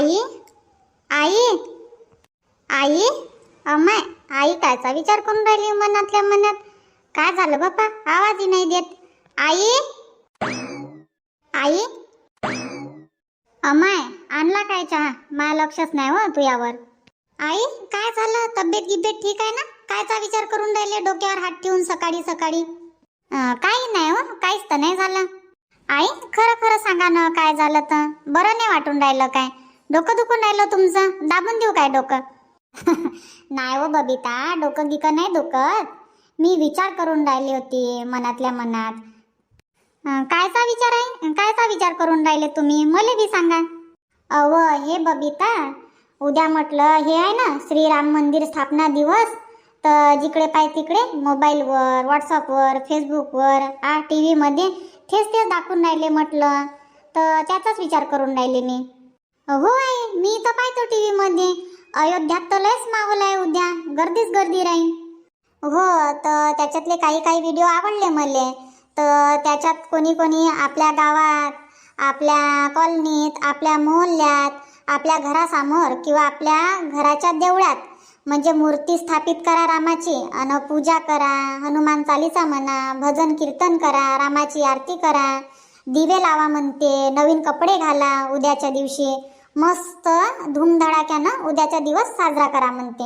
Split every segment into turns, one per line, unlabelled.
आई आई आई अमाय आई कायचा विचार करून राहिली मनातल्या मनात? काय झालं बापा आवाजही नाही देत. आई आई अमाय आणला काय चहा? मला लक्षच नाही हो तू यावर. आई काय झालं? तब्येत गिब्येत ठीक आहे ना? कायचा विचार करून राहिले? डोक्यावर हात ठेवून सकाळी सकाळी? काही नाही हो काहीच तर नाही झालं. आई खरं खरं सांगा ना काय झालं तर? बरं नाही वाटून राहिलं काय? डोकं दुखून राहिलं तुमचं? दाबून देऊ काय डोकं? नाही हो बबिता डोकं गिकं नाही दुखत. मी विचार करून राहिली होती मनातल्या मनात. कायचा विचार आहे? कायचा विचार करून राहिले तुम्ही? मला बी सांगा. अव हे बबिता उद्या म्हटलं हे आहे ना श्रीराम मंदिर स्थापना दिवस. तर जिकडे पाय तिकडे मोबाईलवर व्हॉट्सअपवर फेसबुकवर आ टी व्हीमध्ये तेच तेच दाखवून राहिले म्हटलं. तर त्याचाच विचार करून राहिले मी. हो मी तर पाहतो टी व्हीमध्ये अयोध्यात तर लयच माहोल आहे उद्या. गर्दीच गर्दी राहील. हो तर त्याच्यातले काही काही व्हिडिओ आवडले मले. तर त्याच्यात कोणी कोणी आपल्या गावात आपल्या कॉलनीत आपल्या मोहल्ल्यात आपल्या घरासमोर किंवा आपल्या घराच्या देवळात. म्हणजे मूर्ती स्थापित करा रामाची आणि पूजा करा हनुमान चालीसा म्हणा भजन कीर्तन करा रामाची आरती करा दिवे लावा म्हणते नवीन कपडे घाला उद्याच्या दिवशी. मस्त धूमधडाक्यानं उद्याचा दिवस साजरा करा म्हणते.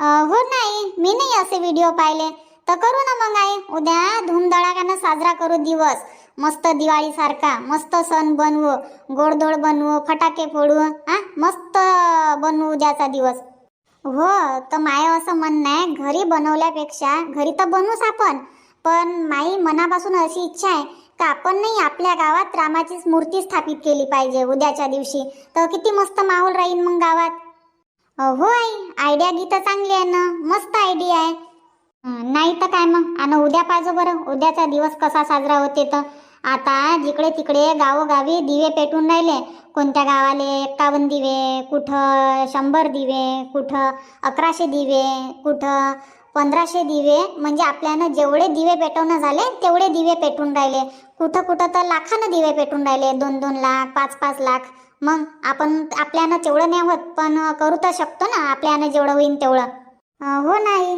हो नाही मी नाही असे व्हिडिओ पाहिले. तर करू ना मग आई उद्या धूमधडाक्यानं साजरा करू दिवस. मस्त दिवाळीसारखा मस्त सण बनवू गोडधोड बनवू फटाके फोडू हा मस्त बनवू उद्याचा दिवस. हो तर माय असं म्हणणं आहे घरी बनवल्यापेक्षा घरी तर बनवूच आपण. पण माई मनापासून अशी इच्छा आहे तर आपण नाही आपल्या गावात रामाचीच मूर्ती स्थापित केली पाहिजे उद्याच्या दिवशी. तर किती मस्त माहोल राहील मग गावात. हो आई आयडिया गीत चांगली आहे ना? मस्त आयडिया आहे. नाही तर काय मग? आणि उद्या पाहिजे बरं. उद्याचा दिवस कसा साजरा होते तर? आता जिकडे तिकडे गावोगावी दिवे पेटून राहिले. कोणत्या गावाले? एक्कावन्न दिवे कुठं शंभर दिवे कुठं अकराशे दिवे कुठं पंधराशे दिवे. म्हणजे आपल्यानं जेवढे दिवे पेटवणं झाले तेवढे दिवे पेटून राहिले. कुठं कुठं तर लाखानं दिवे पेटून राहिले दोन दोन लाख पाच पाच लाख. मग आपण आपल्यानं तेवढं नाही होत पण करू तर शकतो ना आपल्यानं जेवढं होईन तेवढं. हो नाही.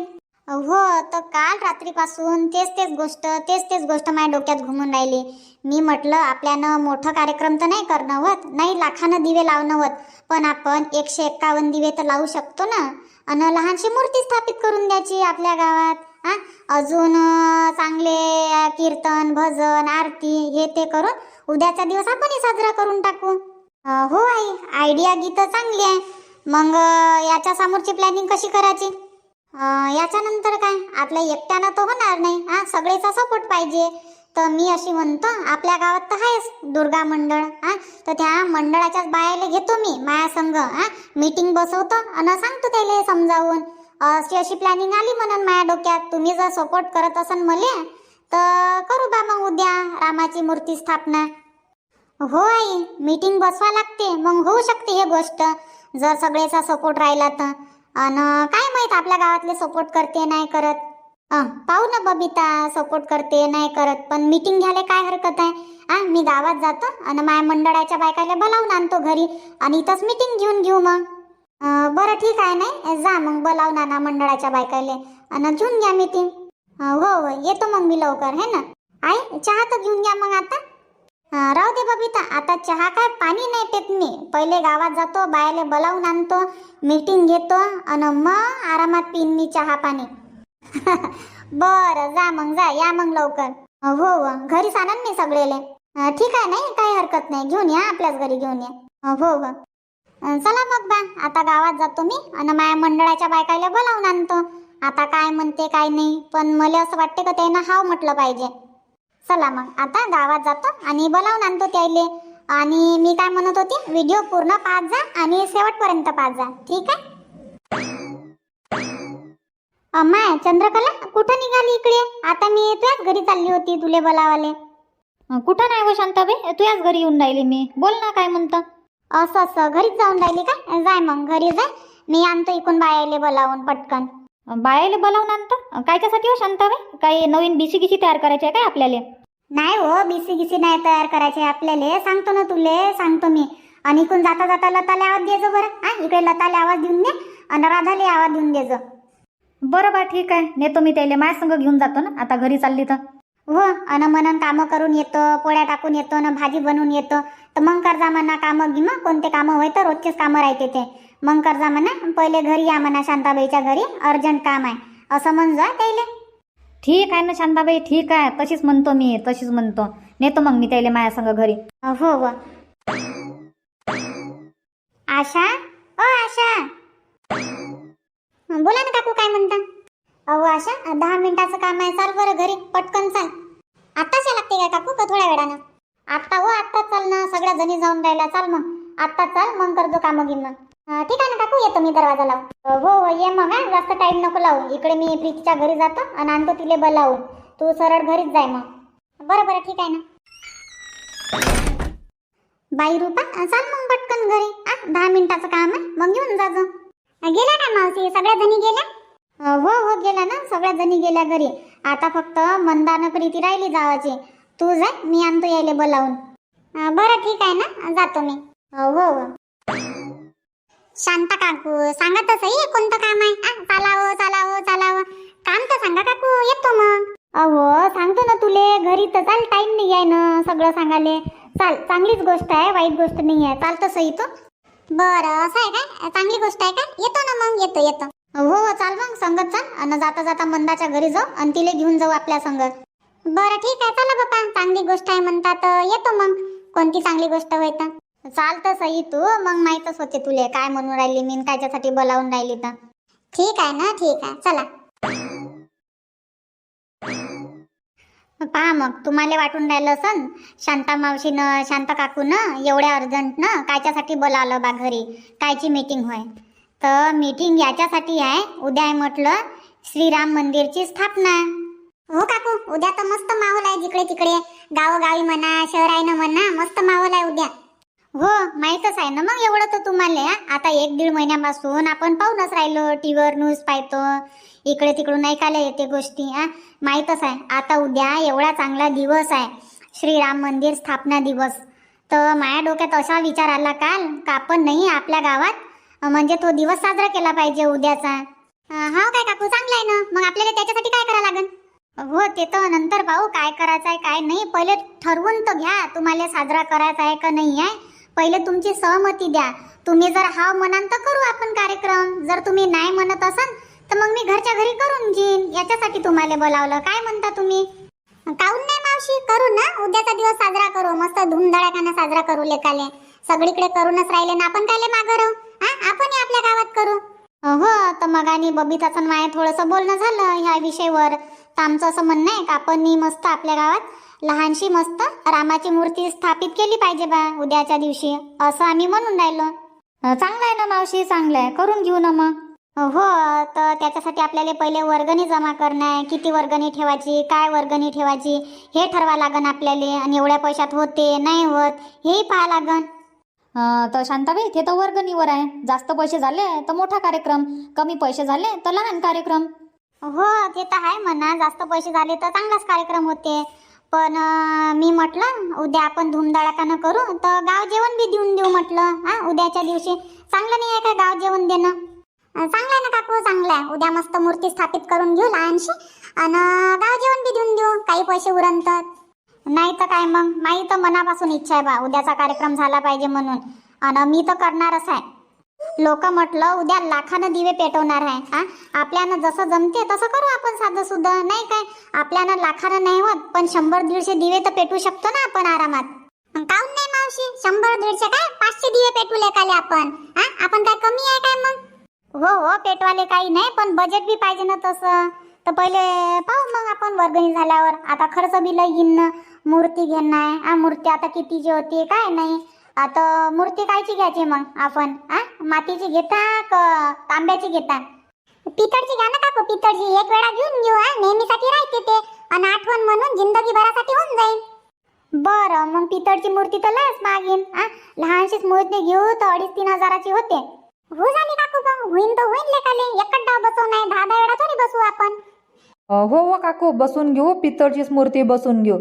हो तर काल रात्रीपासून तेच तेच गोष्ट तेच तेच गोष्ट माझ्या डोक्यात घुमून राहिली. मी म्हटलं आपल्यानं मोठं कार्यक्रम तर नाही करणं होत नाही लाखानं दिवे लावणं होत पण आपण एकशे एक्कावन्न दिवे तर लावू शकतो ना. आणि लहानशी मूर्ती स्थापित करून द्यायची आपल्या गावात. हा? अजून चांगले कीर्तन भजन आरती हे ते करून उद्याचा दिवस आपणही साजरा करून टाकू. हो आई आयडिया गीत चांगली आहे. मग याच्या समोरची प्लॅनिंग कशी करायची? याच्यानंतर काय? आपल्या एकट्यानं तो होणार नाही हा? सगळेचा सपोर्ट पाहिजे. तर मी अशी म्हणतो आपल्या गावात तर आहेच दुर्गा मंडळ हा? तर त्या मंडळाच्याच बायाला घेतो मी माया संघ हा? मीटिंग बसवतो आणि सांगतो त्याला समजावून. अशी अशी प्लॅनिंग आली म्हणून माझ्या डोक्यात तुम्ही जर सपोर्ट करत असाल मले तर करू बा मग उद्या रामाची मूर्ती स्थापना. हो आई मीटिंग बसवा लागते मग होऊ शकते हे गोष्ट जर सगळेचा सपोर्ट राहिला तर. अन काय माहीत आपल्या गावातले सपोर्ट करते नाही करत. अं, पाहू ना बबिता सपोर्ट करते नाही करत पण मीटिंग घ्यायला काय हरकत आहे? हा मी गावात जातो आणि माझ्या मंडळाच्या बायकाला बोलावून आणतो घरी आणि इथंच मीटिंग घेऊन घेऊ मग. बरं ठीक आहे नाही. जा मग बोलावून ना मंडळाच्या बायकाले. आणि घेऊन घ्या मीटिंग हो हो येतो मग मी लवकर है ना? आई चहा तर घेऊन घ्या मग आता. राहू दे बबिता आता चहा काय? पाणी नाही पेत मी. पहिले गावात जातो बायाले बोलावून आणतो मीटिंग घेतो आणि मग आरामात पिन मी चहा पाणी. बरं जा मग जा या मग लवकर. हो हो घरीच आणन मी सगळेले. ठीक आहे नाही काही हरकत नाही. घेऊन या आपल्याच घरी घेऊन या. हो हो. चला मग बा आता गावात जातो मी आणि माझ्या मंडळाच्या बायकाला बोलावून आणतो. आता काय म्हणते काय नाही पण मला असं वाटते का त्यानं हाव म्हटलं पाहिजे. चला मग आता गावात जातो आणि बोलावून आणतो त्याले आणि मी काय म्हणत होती व्हिडिओ पूर्ण पाहत जा आणि शेवटपर्यंत पाहत जा ठीक आहे? अम्माय चंद्रकला कुठं निघाली इकडे? आता मी तुझ्याच घरी चालली होती तुले बोलावाले.
कुठं नाही व शांताबाई? तुझ्याच घरी येऊन राहिली मी. बोल ना काय म्हणतं.
असं असं. घरीच जाऊन राहिली काय? जाय मग घरी जाय. मी आणतो इकून बायाले बोलावून पटकन.
बायाले बोलावून आणतं? कायच्यासाठी हो शांताबाई काही नवीन बिसी गिसी तयार करायची आहे काय आपल्याला?
नाही हो बिसी गिसी नाही तयार करायचे आपल्याला. सांगतो ना तुले सांगतो मी. आणि इकडून जाता जाता लताले आवाज द्यायचो बरं. हा इकडे लताले आवाज देऊन दे आणि राधाले आवाज देऊन द्यायचो
बरं बा ठीक आहे. नेतो मी त्याला. माझ्या संग घेऊन जातो ना. आता घरी चालली तर.
हो अन मनन कामं करून येतो पोळ्या टाकून येतो ना भाजी बनवून येतो. तर मग करजा म्हणा कामं गिमं कोणते कामं होय तर रोजचेच कामं राहते ते. मग करजा म्हणा पहिले घरी या म्हणा शांताबाईच्या घरी अर्जंट काम आहे. असं म्हणजा त्याले
ठीक आहे ना शांताबाई ठीक आहे. तशीच म्हणतो मी तशीच म्हणतो. नेतो मग मी त्याला माझ्या संग घरी.
हो हो. आशा? ओ आशा. बोला ना काकू काय म्हणता? अहो आशा दहा मिनिटाचं काम आहे. चाल बरं घरी. पटकन चाल. आत्ताच या लागते काय काकू का थोड्या वेळानं? आत्ता हो आत्ताच चाल ना. सगळ्या जणी जाऊन राहिल्या. चाल मग. आत्ता चाल मग करतो कामं गिमं. मग ठीक आहे ना काकू? येतो मी दरवाजा लावू हो हो ये मग हा. जास्त टाईम नको लावू. इकडे मी प्रीतीच्या घरी जातो आणि आणतो तिले बोलावून. तू सरळ घरीच जाय मग. बरं बरं ठीक आहे ना. बाई रुपा चाल मग पटकन घरी. आ दहा मिनिटाचं काम आहे. मग घेऊन जा गेल्या का मावशी? सगळ्या जणी गेल्या? हो हो गेला ना सगळ्या जणी गेल्या घरी. आता फक्त मंदानं प्रीती राहिली जावाची. तू जा मी आणतो यायले बोलावून. बरं ठीक आहे ना जातो मी. हो हो. शांता काकू सांगा तर सही कोणतं काम आहे? आ, चालावं चालावं चालावं. काम तर सांगा काकू येतो मग. अहो सांगतो ना तुले घरी तर चाल टाइम नाही आहे ना सगळं सांगाले चाल चांगलीच गोष्ट आहे वाईट गोष्ट नाही आहे. चालतं सही तो. बरं असं आहे काय? चांगली गोष्ट आहे का? येतो ना मग येतो येतो. हो हो चाल मग संगत चाल. आणि जाता जाता मंदाच्या घरी जाऊ आणि तिला घेऊन जाऊ आपल्या संगत बरं ठीक आहे. चला बाप्पा. चांगली गोष्ट आहे म्हणतात येतो मग. कोणती चांगली गोष्ट होय तर? चालतं सई तू. मग माहीतच होते तुले. काय म्हणून राहिली मी कायच्यासाठी बोलावून राहिली तर. ठीक आहे ना? ठीक आहे. चला. पहा मग तुम्हाला वाटून राहिलं असन? शांता मावशीनं शांता काकूनं एवढ्या अर्जंटनं कायच्यासाठी बोलावलं बा घरी? कायची मीटिंग होय? तर मीटिंग याच्यासाठी आहे. उद्या आहे म्हटलं श्रीराम मंदिरची स्थापना. हो काकू उद्या तर मस्त माहोल आहे जिकडे तिकडे. गावोगावी म्हणा शहरायनं म्हणा मस्त माहोल आहे उद्या. हो माहीतच आहे ना मग एवढं तर तुम्हाला आता एक दीड महिन्यापासून आपण पाहूनच राहिलो टीव्हीवर न्यूज पाहतो. इकडे तिकडून ऐकायला येते गोष्टी हा? माहीतच आहे. आता उद्या एवढा चांगला दिवस आहे. श्रीराम मंदिर स्थापना दिवस. तर माझ्या डोक्यात असा विचार आला काल का आपण नाही आपल्या गावात म्हणजे तो दिवस साजरा केला पाहिजे उद्याचा. हा काय काकू चांगला आहे ना? मग आपल्याला त्याच्यासाठी काय करावं लागेल हो ते तर नंतर पाहू काय करायचं आहे काय नाही. पहिले ठरवून तर घ्या तुम्हाला साजरा करायचा आहे का नाही आहे. पहिले तुमची सहमती द्या. तुम्ही जर हा म्हणाल तर करू आपण कार्यक्रम. जर तुम्ही नाही म्हणत असाल तर मग मी घरच्या घरी करून घेईन. याच्यासाठी तुम्हाला बोलावलं. काय म्हणता तुम्ही? काऊन नाही मावशी? करू ना. उद्याचा दिवस साजरा करू. मस्त धूमधडाक्यानं साजरा करू लेकाले. सगळीकडे करूनच राहिले ना. आपण कायले मागं राहू? हा आपण आपल्या गावात करू. हो तर मग आणि बबिताचं माय थोडंसं बोलणं झालं ह्या विषयावर. तर आमचं असं म्हणणं आहे का आपण मस्त आपल्या गावात लहानशी मस्त रामाची मूर्ती स्थापित केली पाहिजे बा उद्याच्या दिवशी. असं आम्ही म्हणून राहिलो.
चांगलं आहे ना मावशी चांगलं आहे. करून घेऊ ना मग.
हो तर त्याच्यासाठी आपल्याला पहिले वर्गणी जमा करणं आहे. किती वर्गणी ठेवायची काय वर्गणी ठेवायची हे ठरवा लागन आपल्याला. आणि एवढ्या पैशात होते नाही होत हेही पाहा लागन.
तर शांताबाई ते तर वर्गणीवर आहे. जास्त पैसे झाले तर मोठा कार्यक्रम. कमी पैसे झाले तर लहान कार्यक्रम.
हो ते तर आहे म्हणा. जास्त पैसे झाले तर चांगलाच कार्यक्रम होते. पण मी म्हटलं उद्या आपण धूमधडाकानं करू तर गाव जेवण बी देऊन देऊ म्हटलं. हा उद्याच्या दिवशी. चांगलं नाही आहे का गाव जेवण देणं? चांगलं आहे ना काकू चांगलं आहे. उद्या मस्त मूर्ती स्थापित करून घेऊ लहानशी. आणि गाव जेवण बी देऊन देऊ. काही पैसे उरंतात नाही काय मग. माही तर मनापासून इच्छा आहे बा. उद्याचा कार्यक्रम झाला पाहिजे म्हणून. आणि मी तर करणारच आहे. लोक म्हटलं उद्या लाखानं दिवे पेटवणार आहे. हा आपल्यानं जसं जमते तसं करू आपण साधं सुद्धा नाही काय? आपल्यानं लाखानं नाही होत पण शंभर दीडशे दिवे तर पेटवू शकतो ना आपण आरामात. काऊन नाही मावशी? शंभर दीडशे काय? पाचशे दिवे पेटू लेकाले आपण. हा आपण काय कमी आहे काय मग? हो हो पेटवाले काही नाही पण बजेट बी पाहिजे ना तसं. तर पहिले पाहू मग आपण वर्गणी झाल्यावर. आता खर्च बी लई मूर्ती घेणार हा मूर्ती आता कितीची होती काय नाही. आता मूर्ती कायची घ्यायची मग आपण? हा मातीची घेता का तांब्याची घेता? पितळची घ्या ना काकू पितळची. एक वेळा घेऊन घेऊ हा नेहमीसाठी राहते ते. आणि आठवण म्हणून जिंदगी भरासाठी होऊन जाईल. बरं मग पितळची मूर्ती तर लयच मागीन हा लहानशीच मूर्ती घेऊ तर अडीच तीन हजाराची होते. हो झाली काकू पण होईन तर होईन लेकाले. एकच डाव बसव नाही दहा दहा वेळा थोडी बसू आपण.
हो हो काकू. बसून घेऊ. पितळचीच मूर्ती बसून घेऊ.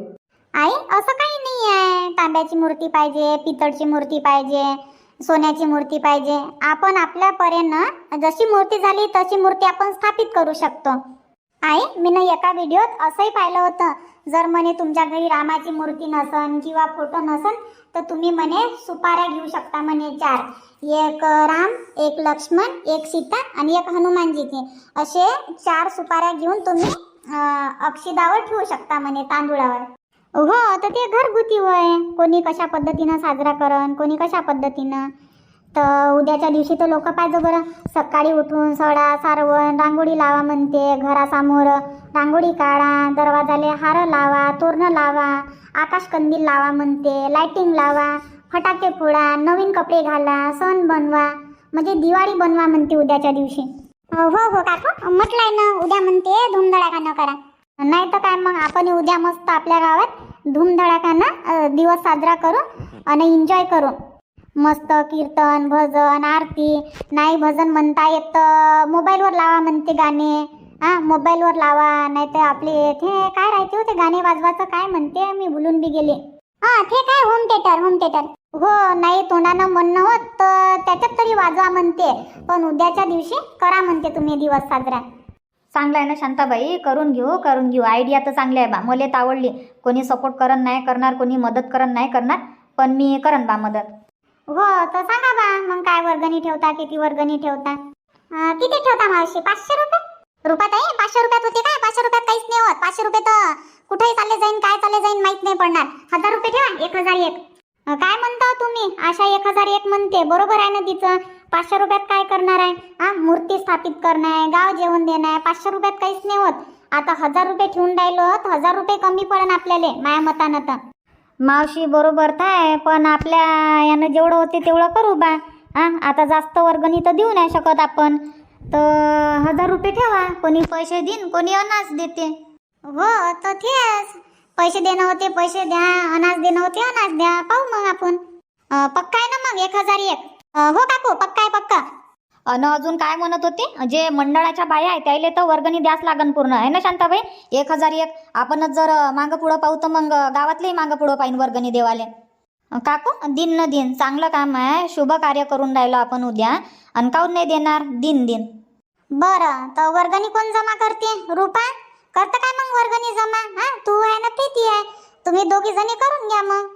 आई असं काही नाही आहे तांब्याची मूर्ती पाहिजे पितळची मूर्ती पाहिजे सोन्याची मूर्ती पाहिजे. आपण आपल्या जशी मूर्ती झाली तशी मूर्ती आपण स्थापित करू शकतो. आई मी ना एका व्हिडिओत असंही पाहिलं होतं जर म्हणे तुमच्या घरी रामाची मूर्ती नसन किंवा फोटो नसन तर तुम्ही म्हणे सुपाऱ्या घेऊ शकता म्हणे चार. एक राम एक लक्ष्मण एक सीता आणि एक हनुमानजीची. असे चार सुपाऱ्या घेऊन तुम्ही अक्षिदावर ठेवू शकता म्हणे तांदुळावर. हो तर ते घरगुती होय कोणी कशा पद्धतीनं साजरा करन कोणी कशा पद्धतीनं. तर उद्याच्या दिवशी तर लोक पाहिजे बरं. सकाळी उठून सडा सारवण रांगोळी लावा म्हणते घरासमोर. रांगोळी काढा दरवाजाले हार लावा तोरणं लावा आकाश कंदील लावा म्हणते लायटिंग लावा फटाके फोडा नवीन कपडे घाला सण बनवा. म्हणजे दिवाळी बनवा म्हणते उद्याच्या दिवशी. हो हो काका म्हटलंय ना उद्या म्हणते धुमधडाका करा. नाही तर काय मग आपण उद्या मस्त आपल्या गावात धुमधडाकानं दिवस साजरा करू आणि एन्जॉय करू. मस्त कीर्तन भजन आरती नाही भजन म्हणता येत. तर मोबाईलवर लावा म्हणते गाणे. हा मोबाईलवर लावा नाही तर आपले ते काय राहते होते गाणे वाजवायचं काय म्हणते मी भुलून बी गेले. हा ते काय होम थिएटर होम थिएटर हो नाही तोंडानं म्हणणं होत तर त्याच्यात तरी वाजवा म्हणते. पण उद्याच्या दिवशी करा म्हणते तुम्ही दिवस साजरा.
चांगलं आहे ना शांताबाई? करून घेऊ करून घेऊ. आयडिया तर चांगली आहे बा. मला तर आवडली. कोणी सपोर्ट करन नाही करणार कोणी मदत करन नाही करणार पण मी करन बा मदत.
हो तर सांगा बा. मग काय वर्गणी ठेवता किती वर्गणी ठेवता? अं, किती ठेवता मावशी? पाचशे रुपये? रुपयात आहे? पाचशे रुपयात होते काय? पाचशे रुपयात काहीच नाही होत. पाचशे रुपये तर कुठेही चालले जाईन काय चालले जाईन माहीत नाही पडणार. हजार रुपये ठेवा एक हजार एक. काय म्हणता तुम्ही? आशा एक हजार एक म्हणते. बरोबर आहे ना तिचं पाचशे रुपयात काय करणार आहे? हा मूर्ती स्थापित करणं आहे गाव जेवण देणं आहे. पाचशे रुपयात काहीच नाही होत. आता हजार रुपये ठेवून राहिलो तर हजार रुपये कमी पडन आपल्याला माया मतानं तर.
मावशी बरोबर आहे पण आपल्या यानं जेवढं होते तेवढं करू बा. हा आता जास्त वर्गणी तर देऊ नाही शकत आपण. तर हजार रुपये ठेवा. कोणी पैसे देईन कोणी अनाज देते.
हो तर तेच पैसे देणं होते पैसे द्या अनाज देणं होते अनाज द्या. पाहू मग आपण. पक्का आहे ना मग? एक हजार एक. हो काकू पक्का आहे पक्का.
अन अजून काय म्हणत होते? जे मंडळाच्या बाया आहे त्याले तर वर्गणी द्यास लागन पूर्ण. आहे ना शांताबाई? एक हजार एक. आपणच जर मागं पुढं पाहू तर मग गावातलेही मागं पुढं पाहिजे वर्गणी देवाले. काकू दिन न दिन. चांगलं काम आहे. शुभ कार्य करून राहिलो आपण उद्या. आणि काहून नाही देणार? दिन दिन.
बरं. तर वर्गणी कोण जमा करते? रुपा? करतं काय मग वर्गणी जमा हा? तू आहे ना प्रीती आहे. तुम्ही दोघी जणी करून घ्या मग.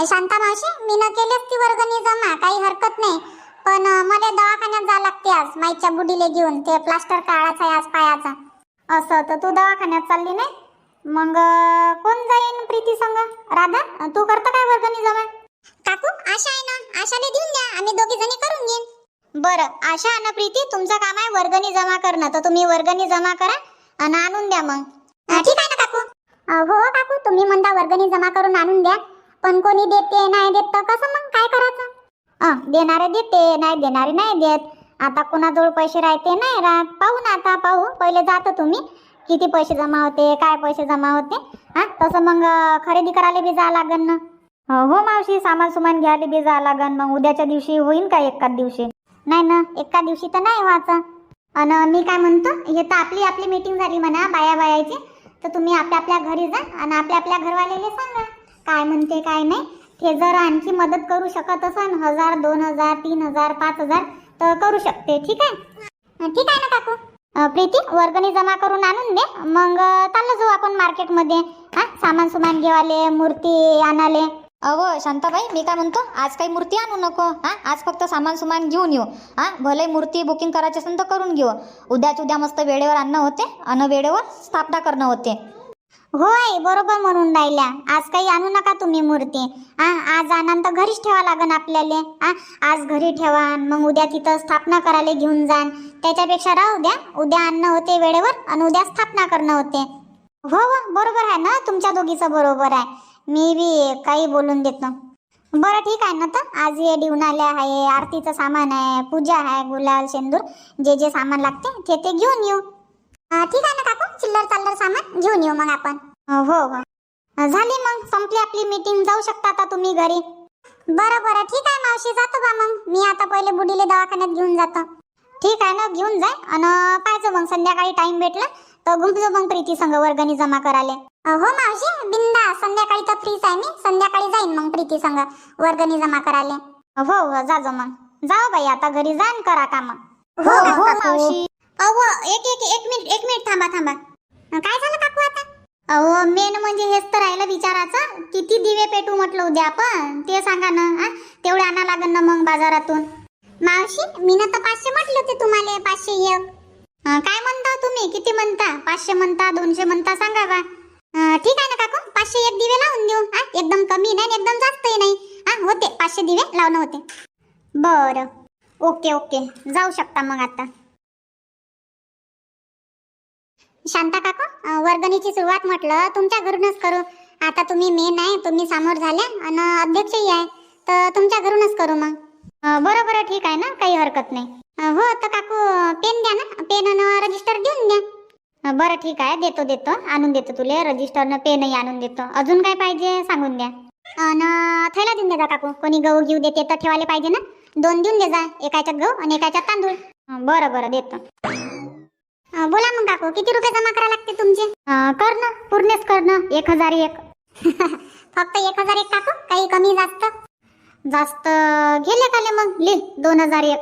ए, शांता मावशी मी न केलीच ती वर्गणी जमा काही हरकत नाही. पण मला दवाखान्यात जा लागते आज माईच्या बुडीले घेऊन ते प्लास्टर काढायचा आहे आज पायाचा. असं तर तू दवाखान्यात चालली नाही? मग कोण जाईन प्रीती संग? राधा तू करतं काय वर्गणी जमा काकू आशा आहे ना? आशाने देऊन द्या आम्ही दोघी जणी करून घेईन. बरं आशा आणि प्रीती तुमचं काम आहे वर्गणी जमा करणं तर तुम्ही वर्गणी जमा करा. आणि आणून द्या मग. ठीक आहे ना काकू? हो, हो काकू तुम्ही म्हणता वर्गणी जमा करून आणून द्या. पण कोणी देते नाही देत तर कसं मग? काय करायचं? देणारे देते नाही देणारे नाही देत. आता कोणाजवळ पैसे राहते नाही राहत. पाहू ना आता पाहू. पहिले जातो तुम्ही. किती पैसे जमा होते काय पैसे जमा होते? हा तसं मग खरेदी करायला बी जा लागन ना.
हो हो मावशी सामान सुमान घ्यायला बी जा लागन. मग उद्याच्या दिवशी होईन का एकाच दिवशी?
नाही ना एका दिवशी तर नाही व्हायचं. आणि मी काय म्हणतो हे तर आपली आपली मीटिंग झाली म्हणा बाया बायाची. तर तुम्ही आपल्या आपल्या घरी जा आणि आपल्या आपल्या घरवाल्याले सांगा काय म्हणते काय नाही. ते जर आणखी मदत करू शकत असन हजार दोन हजार तीन हजार पाच हजार तर करू शकते. ठीक आहे? ठीक आहे ना काकू? प्रीती वर्गणी जमा करून आणून दे. मग चाललं जाऊ आपण मार्केटमध्ये हा सामान सुमान घेवाले मूर्ती आणाले.
अहो शांताबाई मी काय म्हणतो? आज काही मूर्ती आणू नको हा? आज फक्त सामान सुमान घेऊन येऊ हा? भले मूर्ती बुकिंग करायची असेल तर करून घेऊ. उद्याच उद्या मस्त वेळेवर आणणं होते आणि वेळेवर स्थापना करणं होते.
होय बरोबर म्हणून राहिल्या. आज काही आणू नका तुम्ही मूर्ती. हा आज आणान तर घरीच ठेवा लागन आपल्याला हा? आज घरी ठेवा मग उद्या तिथं स्थापना करायला घेऊन जाण त्याच्यापेक्षा राहू द्या उद्या आणणं होते वेळेवर आणि उद्या स्थापना करणं होते. हो हो बरोबर आहे ना? तुमच्या दोघीचं बरोबर आहे. मी बी काही बोलून देतो बरं ठीक आहे ना तर. आज हे डिवणाल्या आहे आरतीचं सामान आहे पूजा आहे गुलाल शेंदूर जे जे सामान लागते ते ते घेऊन येऊ. ठीक आहे ना काकू? चिल्लर चाल्लर सामान घेऊन येऊ मग आपण. हो हो. झाली मग संपली आपली मीटिंग जाऊ शकता आता तुम्ही घरी. बरं बरं. ठीक आहे मावशी जातो बा मग. मी आता पहिले बुडीले दवाखान्यात घेऊन जातो. ठीक आहे ना घेऊन जाय. आणि पाहिजे मग संध्याकाळी टाइम भेटला तर घुमजो मग प्रीती संघ वर्गणी जमा करायला. हो मावशी बिंदा संध्याकाळी तर फ्रीच आहे मी. संध्याकाळी जाईन मग प्रीती संग. वर्गणी जमा करायला. हो हो जा जो मग. जाओ बाई आता घरी जा आणि करा काम. हो हो मावशी. अहो एक एक एक मिनिट एक मिनिट थांबा थांबा. काय झालं काकू आता? अहो मेन म्हणजे हेच तर राहिलं विचाराचं. किती दिवे पेटू म्हटलं उद्या आपण? ते सांगा ना हा तेवढे आणा लागन ना मग बाजारातून. मावशी मी तर पाचशे म्हटले होते तुम्हाला पाचशे एक. काय म्हणता तुम्ही? किती म्हणता? पाचशे म्हणता दोनशे म्हणता सांगा बा. ठीक आहे ना काकू? पाचशे एक दिवे लावून देऊ हा? एकदम कमी नाही एकदम जास्तही नाही. हा होते पाचशे दिवे लावणं होते. बरं. Okay okay. जाऊ शकता मग आता. शांता काकू वर्गणीची सुरुवात म्हटलं तुमच्या घरूनच करू. आता तुम्ही मेन आहे तुम्ही समोर झाल्या आणि अध्यक्षही आहे. तर तुमच्या घरूनच करू मग. बरोबर बरं बरं ठीक आहे ना? काही हरकत नाही. हो तर काकू पेन द्या ना. पेन रजिस्टर देऊन द्या. बरं ठीक आहे. देतो देतो. आणून देतो तुले. रजिस्टरनं पेनही आणून देतो. अजून काय पाहिजे सांगून द्या. अन थैला देऊन देजा काकू. कोणी गहू घेऊ देते तर ठेवायला पाहिजे ना? दोन देऊन दे जा. एकाच्यात गहू आणि एकाच्यात तांदूळ. बरं बरं. देतो. बोला मग काकू किती रुपये जमा करा लागते तुमचे? कर ना. पूर्णच कर ना. एक हजार एक. फक्त एक हजार एक काकू? काही कमी जास्त? जास्त गेले काले मग? लिह दोन हजार एक.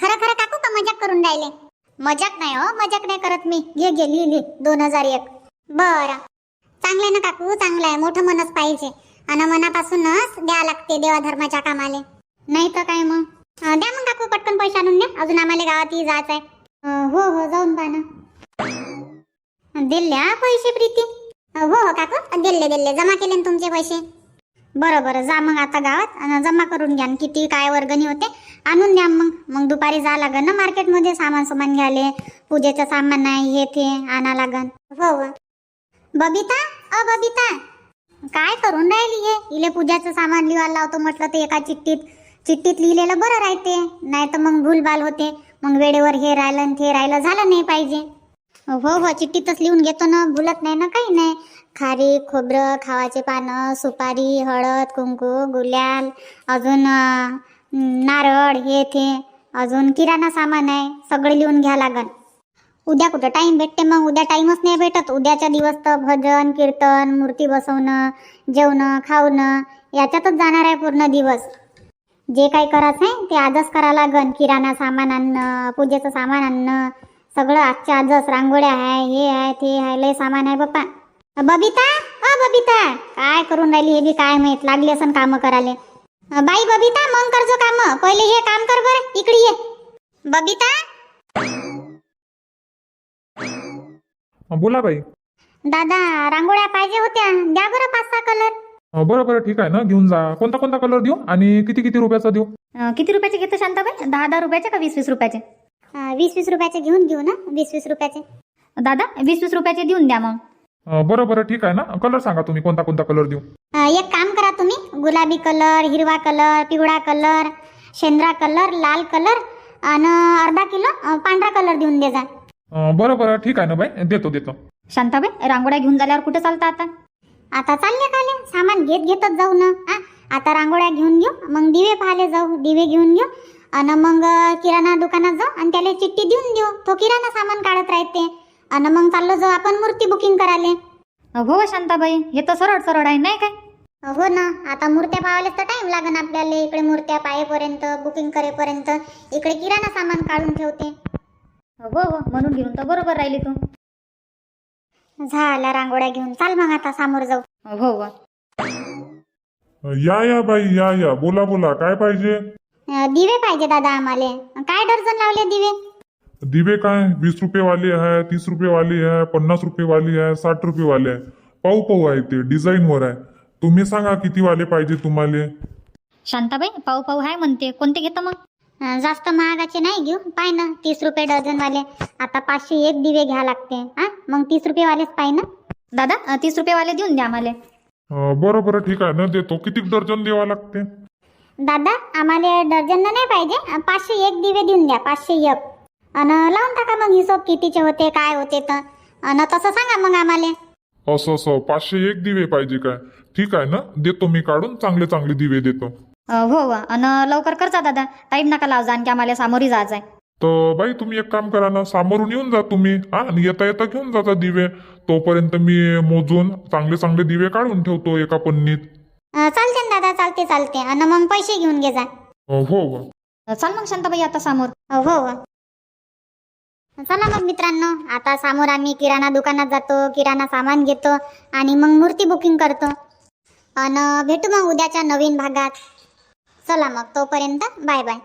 खरं खरं काकू का मजाक करून राहिले? मजाक नाही हो मजाक नाही करत मी. घे घे लिहिली दोन हजार एक. बरं. चांगलं आहे ना काकू? चांगलं आहे. मोठं मनच पाहिजे. आणि मनापासूनच द्या लागते देवा धर्माच्या कामाले. नाही तर काय मग? द्या मग काकू पटकन पैसे आणून द्या. अजून आम्हाला गावातही जायचं आहे. अं, हो हो जाऊन पहा ना. दिल्या पैसे प्रीती? अं, हो हो काकू. दिले दिले. जमा केले ना तुमचे पैसे? बरं बरं. जा मग आता गावात आणि जमा करून घ्या. किती काय वर्गणी होते आणून द्या मग. मग दुपारी जा लागन ना मार्केटमध्ये सामान सुमान घ्याले पूजेचं सामान आहे हे ते आणा लागन. हो, हो बबिता? अ बबिता. काय करून राहिली हे? इले पूजाचं सामान लिहायला लावतो म्हटलं ते एका चिठ्ठीत. चिठ्ठीत लिहिलेलं बरं राहते. नाही तर मग भूलभाल होते. मग वेळेवर हे राहिलं आणि ते राहिलं. झालं नाही पाहिजे. हो हो चिठ्ठीतच लिहून घेतो ना भुलत नाही ना काही नाही. खारी खोबरं खावाचे पानं सुपारी हळद कुंकू गुलाल अजून नारळ हे ते अजून किराणा सामान आहे सगळं लिहून घ्या लागन. उद्या कुठं टाइम भेटते मग? उद्या टाइमच नाही भेटत. उद्याच्या दिवस तर भजन कीर्तन मूर्ती बसवणं जेवणं खावणं याच्यातच जाणार आहे पूर्ण दिवस. जे काही करायचं आहे ते आजच करा लागन. किराणा सामान आणणं पूजेचं सामान आणणं सगळं आजच्या आजच रांगोळ्या आहे हे आहे ते आहे लय सामान आहे बाप्पा. बबिता? अ बबिता. काय करून राहिली हे बी काय माहीत? लागली असं काम करायला. अ, बाई बबिता मग करजो काम. पहिले हे काम कर बरं. इकडे ये. बबिता?
बोला बाई.
दादा रांगोळ्या पाहिजे होत्या. द्या बरं पाच सहा कलर
बरं बरं ठीक आहे ना. घेऊन जा. कोणता कोणता कलर देऊ? आणि किती किती रुपयाचा देऊ?
किती रुपयाचे घेतो शांताबाई? दहा दहा रुपयाचे का वीस वीस रुपयाचे?
वीस वीस रुपयाचे घेऊन घेऊ ना? वीस वीस रुपयाचे.
दादा वीस वीस रुपयाचे देऊन द्या मग.
अं, बरं बरं ठीक आहे ना? कलर सांगा तुम्ही कोणता कोणता कलर देऊ?
अं, एक काम करा तुम्ही. गुलाबी कलर हिरवा कलर पिवळा कलर शेंद्रा कलर लाल कलर आणि अर्धा किलो अं, पांढरा कलर देऊन दे जा.
अं, बरं बरं ठीक आहे ना बाई? देतो देतो.
शांताबाई रांगोळ्या घेऊन झाल्यावर कुठे चालता आता?
आता चालले काले. सामान घेत घेतच जाऊ ना. आ, आता रांगोळ्या घेऊन घेऊ. मग दिवे पाहायला जाऊ. दिवे घेऊन घेऊ. आणि मग किराणा दुकानात जाऊ आणि त्याला चिठ्ठी देऊन देऊ. तो किराणा सामान काढत राहते. आणि मग चाललो जाऊ. आपण मूर्ती बुकिंग करायला.
हो शांताबाई हे तर सरळ सरळ आहे नाही काय?
हो ना आता मूर्त्या पाहायला तर टाइम लागन आपल्याला. इकडे मूर्त्या पाहेपर्यंत बुकिंग करेपर्यंत. इकडे किराणा सामान काढून ठेवते.
हो हो म्हणून घेऊन तर बरोबर राहिली तू.
झाल्या रांगोळ्या घेऊन. चाल मग आता समोर जाऊ.
हो हो
या या बाई या या. बोला बोला. काय पाहिजे?
दिवे पाहिजे दादा आम्हाला. काय डझन लावले दिवे?
दिवे काय? वीस रुपये वाले आहे तीस रुपये वाली आहे पन्नास रुपये वाली आहे साठ रुपये वाले आहे. पाहू पाहू आहे ते डिझाईन वर आहे. तुम्ही सांगा किती वाले पाहिजे तुम्हाला?
शांताबाई पाऊ पाऊ आहे म्हणते. कोणते घेतं मग?
जास्त महागाचे नाही घेऊ. पाय ना तीस रुपये डझन वाले आता पाचशे एक दिवे घ्या लागते. हा? मग तीस रुपये वालेच पाय ना.
दादा तीस रुपयेवाले देऊन द्या आम्हाला.
अं, बरं बरं ठीक आहे. ना देतो. किती डझन द्यावा लागते?
दादा आम्हाला डझन नाही पाहिजे. पाचशे एक दिवे देऊन द्या पाचशे एक. आणि लावून टाका मग हिशोब कितीचे होते काय होते तर. आणि तसं सांगा मग आम्हाला.
असं असं. पाचशे एक दिवे पाहिजे काय? ठीक आहे ना? देतो मी काढून चांगले चांगले दिवे देतो.
अं, हो हो. आणि लवकर करजा दादा. टाईम नका लाव जा आणखी आम्हाला सामोरी जायचं आहे
तर बाई तुम्ही एक काम करा ना. सामोरून येऊन जा तुम्ही. हा आणि येता येता घेऊन जाता दिवे. तोपर्यंत मी मोजून चांगले चांगले दिवे काढून ठेवतो एका पन्नीत.
चालते ना दादा चालते चालते. आणि मग पैसे घेऊन घे जा.
हो हो.
चाल मग शांताबाई आता समोर.
हो हो. चला मग मित्रांनो आता समोर आम्ही किराणा दुकानात जातो किराणा सामान घेतो आणि मग मूर्ती बुकिंग करतो. आणि भेटू मग उद्याच्या नवीन भागात. चला मग तोपर्यंत बाय बाय.